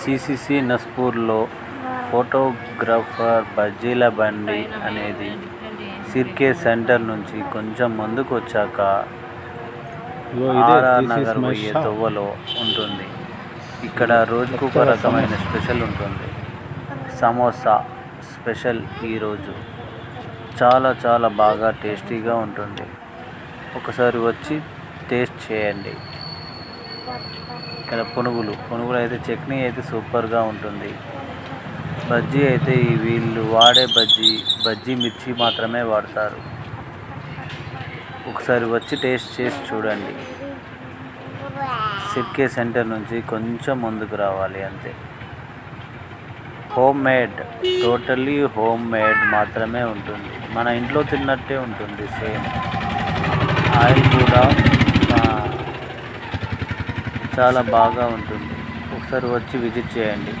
CCC నస్పూర్లో photographer బజ్జీల బండి అనేది సిర్కే సెంటర్ నుంచి కొంచెం ముందుకు వచ్చాక ఆర్ఆర్ నగర్ పోయే తొవ్వలో ఉంటుంది. ఇక్కడ రోజుకు ఒక రకమైన స్పెషల్ ఉంటుంది. సమోసా స్పెషల్ ఈరోజు చాలా చాలా బాగా టేస్టీగా ఉంటుంది. ఒకసారి వచ్చి టేస్ట్ చేయండి. ఇక్కడ పునుగులు. పునుగులు అయితే చట్నీ అయితే సూపర్గా ఉంటుంది. బజ్జీ అయితే ఈ వీళ్ళు వాడే బజ్జీ బజ్జీ మిర్చి మాత్రమే వాడతారు. ఒకసారి వచ్చి టేస్ట్ చేసి చూడండి. సిర్కే సెంటర్ నుంచి కొంచెం ముందుకు రావాలి అంతే. Home made totally home made మాత్రమే ఉంటుంది. మన ఇంట్లో తిన్నట్టే ఉంటుంది సేమ్. ఆయిల్ కూడా చాలా బాగా ఉంటుంది. ఒకసారి వచ్చి విజిట్ చేయండి.